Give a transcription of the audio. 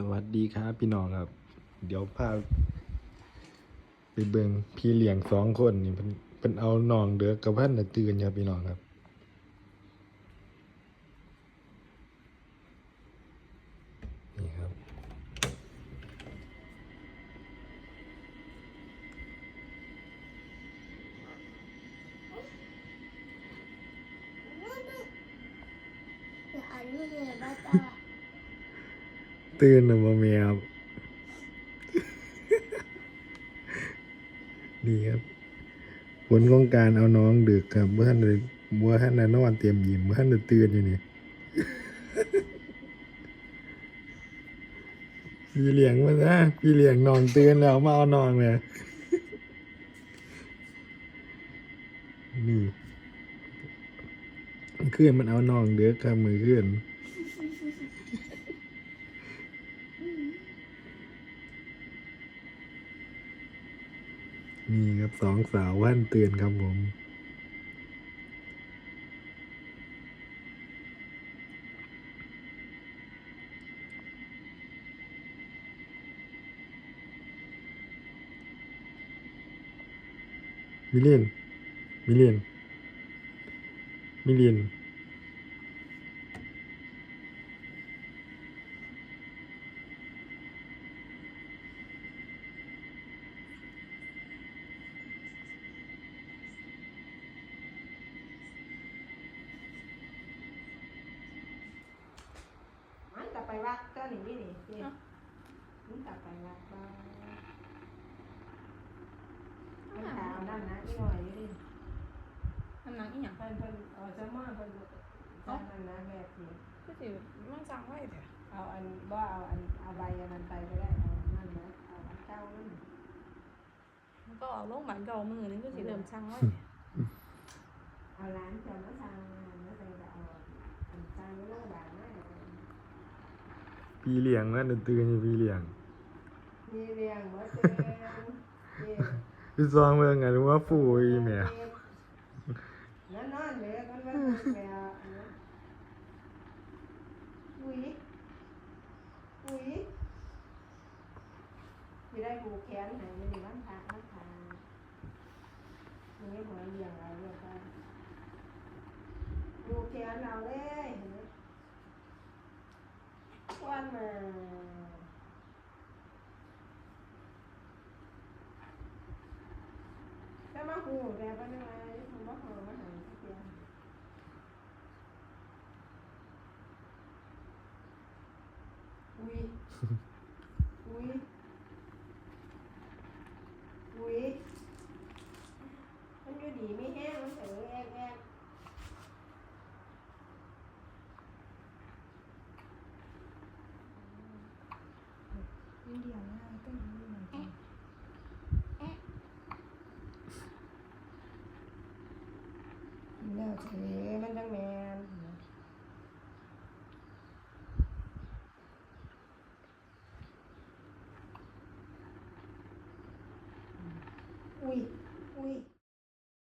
สวัสดีครับพี่น้องครับ เดี๋ยวพาไปเบิงพี่เลี้ยงสองคนนี่เป็นเป็นเอาน้องเดือกกับพันนะตื่นครับพี่น้องครับนี่ครับ อันนี้เลยบ้าตา ตื่นหรือเปล่าแมวนี่ครับ ผลของการเอาน้องดึกครับเมื่อท่านเลยเมื่อท่านนอนเตรียมยิ้มเมื่อท่านน่ะตื่นอยู่นี่พี่เลี้ยงมาซะพี่เลี้ยงนอนตื่นแล้วมาเอานอนเลยนี่ขึ้นมันเอานองเดือกครับมือขึ้น นี่ครับสองสาวแว่นเตือนครับผมมิเลียนมิเลียนมิเลียน วัดก็หนีนี่นี่มันกลับไปวัดบ้างมันขาวนั่นนะอีหน่อยอยู่ดิมันหนังอีหยังเพิ่นเพิ่นเอาสมอเพิ่นเอานั่นนะแบบนี้คือสิมันสั่งไว้เถอะเอาอันบ่เอาอันเอาใบอันนั้นไปก็ได้เอานั่นนะเอาอันเก้านั่นมันก็ออกโรงพยาบาลเก่ามือนึงก็สิเริ่มสั่งไว้เอาร้านจะมาทางมาใส่จะเอาอันทางโรงพยาบาลนะ พี่เลี้ยงว่านเตือนอยู่พี่เลี้ยงมีเรียงว่าเต็มเจ็บพี่ซองเมืองไงว่าฟูอีแม่นั่นนอนเลยกันว่าแมวอันนั้นอุ้ยอุ้ยที่ได้ผูกแขนให้มันมีวันพระวันพระมันไม่เหมือนเรียงอะไรเรียงกันผูกแขนเราเลย เห็นไหมควันมาถ้ามาหูแต่ก็ไม่มาผมว่าหูมาหาเสียงอุ้ย แล้วสีมันจังแมนอุ้ยอุ้ย